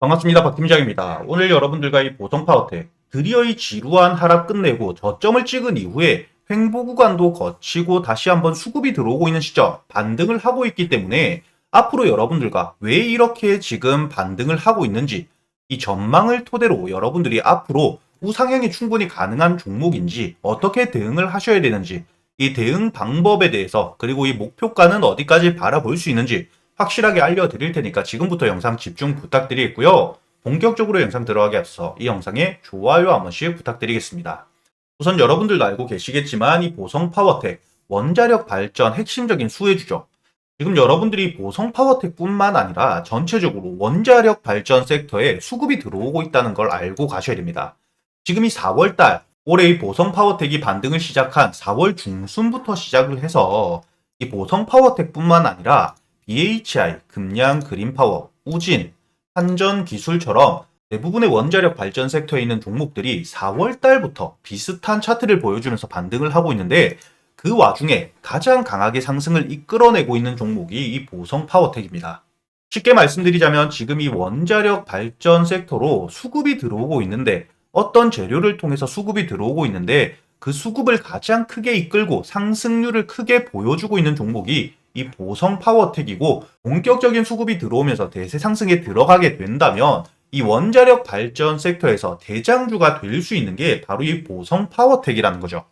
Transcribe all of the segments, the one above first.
반갑습니다. 박 팀장입니다. 오늘 여러분들과 이 보성파워텍 드디어 이 지루한 하락 끝내고 저점을 찍은 이후에 횡보 구간도 거치고 다시 한번 수급이 들어오고 있는 시점 반등을 하고 있기 때문에 앞으로 여러분들과 왜 이렇게 지금 반등을 하고 있는지 이 전망을 토대로 여러분들이 앞으로 우상향이 충분히 가능한 종목인지 어떻게 대응을 하셔야 되는지 이 대응 방법에 대해서 그리고 이 목표가는 어디까지 바라볼 수 있는지 확실하게 알려드릴 테니까 지금부터 영상 집중 부탁드리겠고요. 본격적으로 영상 들어가기 앞서 이 영상에 좋아요 한 번씩 부탁드리겠습니다. 우선 여러분들도 알고 계시겠지만 이 보성 파워텍 원자력 발전 핵심적인 수혜주죠. 지금 여러분들이 보성 파워텍뿐만 아니라 전체적으로 원자력 발전 섹터에 수급이 들어오고 있다는 걸 알고 가셔야 됩니다. 지금 이 4월달 올해 이 보성 파워텍이 반등을 시작한 4월 중순부터 시작을 해서 이 보성 파워텍뿐만 아니라 BHI, 금양 그린파워, 우진, 한전기술처럼 대부분의 원자력 발전 섹터에 있는 종목들이 4월 달부터 비슷한 차트를 보여주면서 반등을 하고 있는데 그 와중에 가장 강하게 상승을 이끌어내고 있는 종목이 이 보성 파워텍입니다. 쉽게 말씀드리자면 지금 이 원자력 발전 섹터로 수급이 들어오고 있는데 어떤 재료를 통해서 수급이 들어오고 있는데 그 수급을 가장 크게 이끌고 상승률을 크게 보여주고 있는 종목이 이 보성 파워텍이고 본격적인 수급이 들어오면서 대세 상승에 들어가게 된다면 이 원자력 발전 섹터에서 대장주가 될 수 있는 게 바로 이 보성 파워텍이라는 거죠.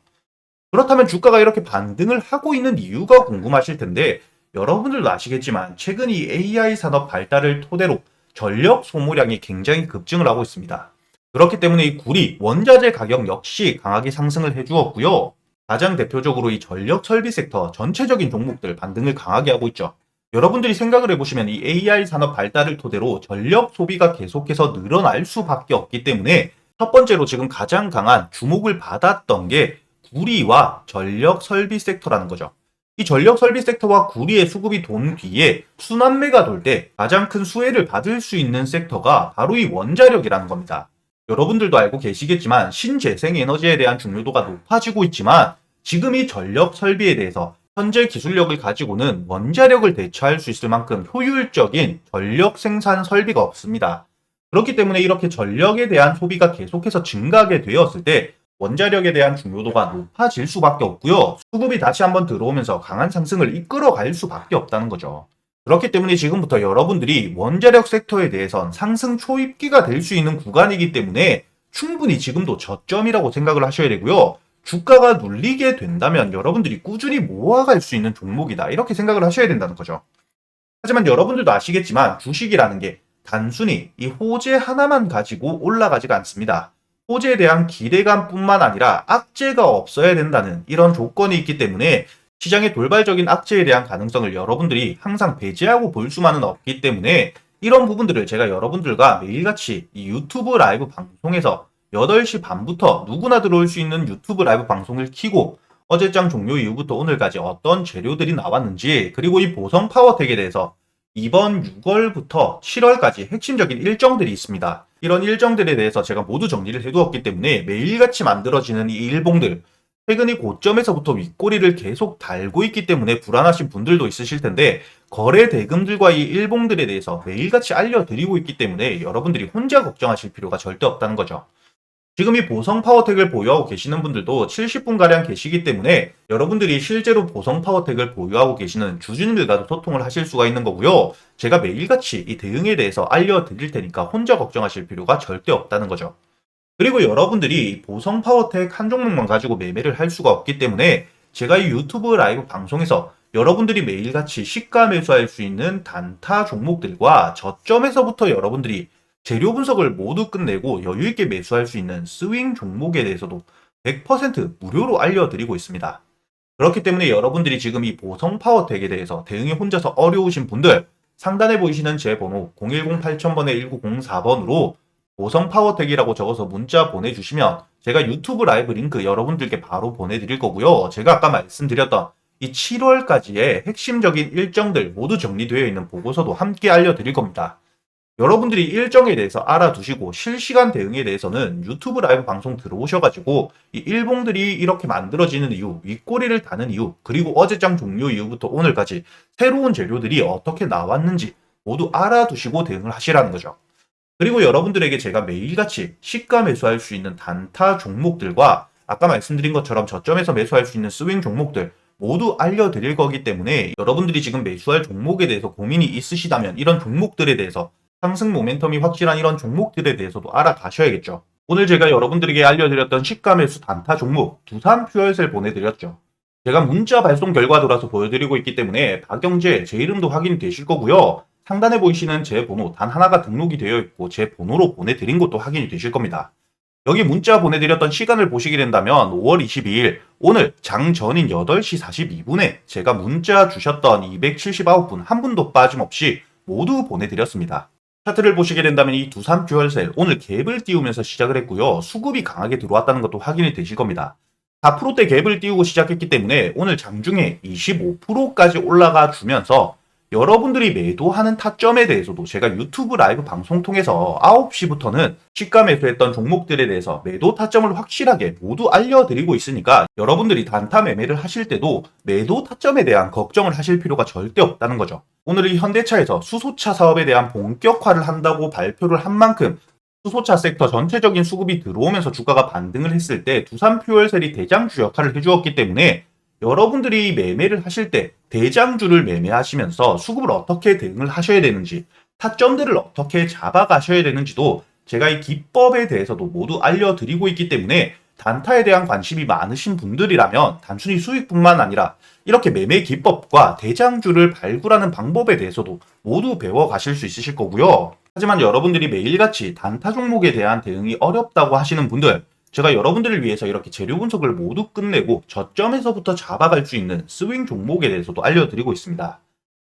그렇다면 주가가 이렇게 반등을 하고 있는 이유가 궁금하실 텐데 여러분들도 아시겠지만 최근 이 AI 산업 발달을 토대로 전력 소모량이 굉장히 급증을 하고 있습니다. 그렇기 때문에 이 구리 원자재 가격 역시 강하게 상승을 해주었고요. 가장 대표적으로 이 전력 설비 섹터 전체적인 종목들 반등을 강하게 하고 있죠. 여러분들이 생각을 해보시면 이 AI 산업 발달을 토대로 전력 소비가 계속해서 늘어날 수밖에 없기 때문에 첫 번째로 지금 가장 강한 주목을 받았던 게 구리와 전력 설비 섹터라는 거죠. 이 전력 설비 섹터와 구리의 수급이 돈 뒤에 순환매가 돌 때 가장 큰 수혜를 받을 수 있는 섹터가 바로 이 원자력이라는 겁니다. 여러분들도 알고 계시겠지만 신재생 에너지에 대한 중요도가 높아지고 있지만 지금 이 전력 설비에 대해서 현재 기술력을 가지고는 원자력을 대체할 수 있을 만큼 효율적인 전력 생산 설비가 없습니다. 그렇기 때문에 이렇게 전력에 대한 소비가 계속해서 증가하게 되었을 때 원자력에 대한 중요도가 높아질 수밖에 없고요. 수급이 다시 한번 들어오면서 강한 상승을 이끌어갈 수밖에 없다는 거죠. 그렇기 때문에 지금부터 여러분들이 원자력 섹터에 대해선 상승 초입기가 될 수 있는 구간이기 때문에 충분히 지금도 저점이라고 생각을 하셔야 되고요. 주가가 눌리게 된다면 여러분들이 꾸준히 모아갈 수 있는 종목이다. 이렇게 생각을 하셔야 된다는 거죠. 하지만 여러분들도 아시겠지만 주식이라는 게 단순히 이 호재 하나만 가지고 올라가지가 않습니다. 호재에 대한 기대감뿐만 아니라 악재가 없어야 된다는 이런 조건이 있기 때문에 시장의 돌발적인 악재에 대한 가능성을 여러분들이 항상 배제하고 볼 수만은 없기 때문에 이런 부분들을 제가 여러분들과 매일같이 이 유튜브 라이브 방송에서 8시 반부터 누구나 들어올 수 있는 유튜브 라이브 방송을 키고 어제장 종료 이후부터 오늘까지 어떤 재료들이 나왔는지 그리고 이 보성 파워텍에 대해서 이번 6월부터 7월까지 핵심적인 일정들이 있습니다. 이런 일정들에 대해서 제가 모두 정리를 해두었기 때문에 매일같이 만들어지는 이 일봉들 최근 이 고점에서부터 윗꼬리를 계속 달고 있기 때문에 불안하신 분들도 있으실 텐데 거래 대금들과 이 일봉들에 대해서 매일같이 알려드리고 있기 때문에 여러분들이 혼자 걱정하실 필요가 절대 없다는 거죠. 지금 이 보성 파워텍을 보유하고 계시는 분들도 70분가량 계시기 때문에 여러분들이 실제로 보성 파워텍을 보유하고 계시는 주주님들과도 소통을 하실 수가 있는 거고요. 제가 매일같이 이 대응에 대해서 알려드릴 테니까 혼자 걱정하실 필요가 절대 없다는 거죠. 그리고 여러분들이 보성 파워텍 한 종목만 가지고 매매를 할 수가 없기 때문에 제가 이 유튜브 라이브 방송에서 여러분들이 매일같이 시가 매수할 수 있는 단타 종목들과 저점에서부터 여러분들이 재료 분석을 모두 끝내고 여유있게 매수할 수 있는 스윙 종목에 대해서도 100% 무료로 알려드리고 있습니다. 그렇기 때문에 여러분들이 지금 이 보성 파워텍에 대해서 대응이 혼자서 어려우신 분들 상단에 보이시는 제 번호 010-8000번에 1904번으로 보성 파워텍이라고 적어서 문자 보내주시면 제가 유튜브 라이브 링크 여러분들께 바로 보내드릴 거고요. 제가 아까 말씀드렸던 이 7월까지의 핵심적인 일정들 모두 정리되어 있는 보고서도 함께 알려드릴 겁니다. 여러분들이 일정에 대해서 알아두시고 실시간 대응에 대해서는 유튜브 라이브 방송 들어오셔가지고 이 일봉들이 이렇게 만들어지는 이유, 윗꼬리를 다는 이유, 그리고 어제장 종료 이후부터 오늘까지 새로운 재료들이 어떻게 나왔는지 모두 알아두시고 대응을 하시라는 거죠. 그리고 여러분들에게 제가 매일같이 시가 매수할 수 있는 단타 종목들과 아까 말씀드린 것처럼 저점에서 매수할 수 있는 스윙 종목들 모두 알려드릴 거기 때문에 여러분들이 지금 매수할 종목에 대해서 고민이 있으시다면 이런 종목들에 대해서 상승 모멘텀이 확실한 이런 종목들에 대해서도 알아가셔야겠죠. 오늘 제가 여러분들에게 알려드렸던 시가 매수 단타 종목 두산 퓨얼셀 보내드렸죠. 제가 문자 발송 결과 돌아서 보여드리고 있기 때문에 박영재 제 이름도 확인이 되실 거고요. 상단에 보이시는 제 번호 단 하나가 등록이 되어 있고 제 번호로 보내드린 것도 확인이 되실 겁니다. 여기 문자 보내드렸던 시간을 보시게 된다면 5월 22일 오늘 장전인 8시 42분에 제가 문자 주셨던 279분 한 분도 빠짐없이 모두 보내드렸습니다. 차트를 보시게 된다면 이 두산 듀얼셀 오늘 갭을 띄우면서 시작을 했고요. 수급이 강하게 들어왔다는 것도 확인이 되실 겁니다. 4%대 갭을 띄우고 시작했기 때문에 오늘 장중에 25%까지 올라가 주면서 여러분들이 매도하는 타점에 대해서도 제가 유튜브 라이브 방송 통해서 9시부터는 시가 매수했던 종목들에 대해서 매도 타점을 확실하게 모두 알려드리고 있으니까 여러분들이 단타 매매를 하실 때도 매도 타점에 대한 걱정을 하실 필요가 절대 없다는 거죠. 오늘 이 현대차에서 수소차 사업에 대한 본격화를 한다고 발표를 한 만큼 수소차 섹터 전체적인 수급이 들어오면서 주가가 반등을 했을 때 두산 퓨얼셀이 대장주 역할을 해주었기 때문에 여러분들이 매매를 하실 때 대장주를 매매하시면서 수급을 어떻게 대응을 하셔야 되는지 타점들을 어떻게 잡아가셔야 되는지도 제가 이 기법에 대해서도 모두 알려드리고 있기 때문에 단타에 대한 관심이 많으신 분들이라면 단순히 수익뿐만 아니라 이렇게 매매 기법과 대장주를 발굴하는 방법에 대해서도 모두 배워 가실 수 있으실 거고요. 하지만 여러분들이 매일같이 단타 종목에 대한 대응이 어렵다고 하시는 분들, 제가 여러분들을 위해서 이렇게 재료 분석을 모두 끝내고 저점에서부터 잡아갈 수 있는 스윙 종목에 대해서도 알려드리고 있습니다.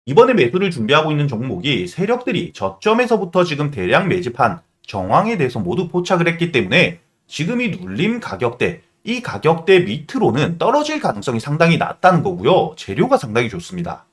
이번에 매수를 준비하고 있는 종목이 세력들이 저점에서부터 지금 대량 매집한 정황에 대해서 모두 포착을 했기 때문에 지금 이 눌림 가격대, 이 가격대 밑으로는 떨어질 가능성이 상당히 낮다는 거고요. 재료가 상당히 좋습니다.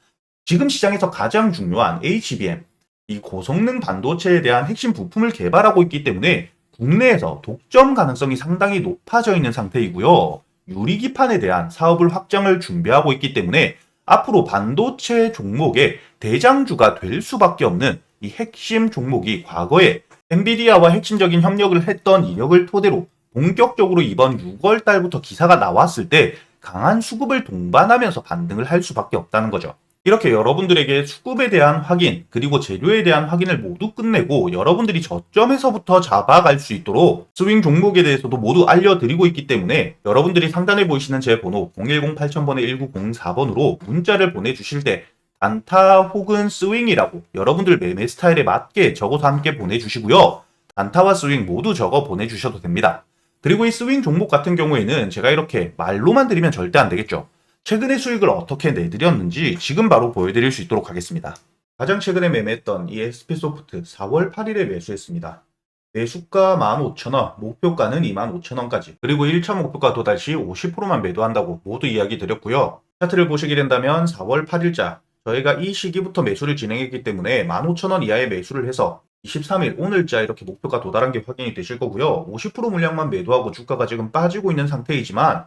지금 시장에서 가장 중요한 HBM, 이 고성능 반도체에 대한 핵심 부품을 개발하고 있기 때문에 국내에서 독점 가능성이 상당히 높아져 있는 상태이고요. 유리기판에 대한 사업을 확장을 준비하고 있기 때문에 앞으로 반도체 종목의 대장주가 될 수밖에 없는 이 핵심 종목이 과거에 엔비디아와 핵심적인 협력을 했던 이력을 토대로 본격적으로 이번 6월 달부터 기사가 나왔을 때 강한 수급을 동반하면서 반등을 할 수밖에 없다는 거죠. 이렇게 여러분들에게 수급에 대한 확인 그리고 재료에 대한 확인을 모두 끝내고 여러분들이 저점에서부터 잡아갈 수 있도록 스윙 종목에 대해서도 모두 알려드리고 있기 때문에 여러분들이 상단에 보이시는 제 번호 010-8000번에 1904번으로 문자를 보내주실 때 단타 혹은 스윙이라고 여러분들 매매 스타일에 맞게 적어서 함께 보내주시고요. 단타와 스윙 모두 적어 보내주셔도 됩니다. 그리고 이 스윙 종목 같은 경우에는 제가 이렇게 말로만 드리면 절대 안 되겠죠. 최근의 수익을 어떻게 내드렸는지 지금 바로 보여드릴 수 있도록 하겠습니다. 가장 최근에 매매했던 이 SP소프트 4월 8일에 매수했습니다. 매수가 15,000원, 목표가는 25,000원까지, 그리고 1차 목표가 도달 시 50%만 매도한다고 모두 이야기 드렸고요. 차트를 보시게 된다면 4월 8일자, 저희가 이 시기부터 매수를 진행했기 때문에 15,000원 이하의 매수를 해서 23일 오늘자 이렇게 목표가 도달한 게 확인이 되실 거고요. 50% 물량만 매도하고 주가가 지금 빠지고 있는 상태이지만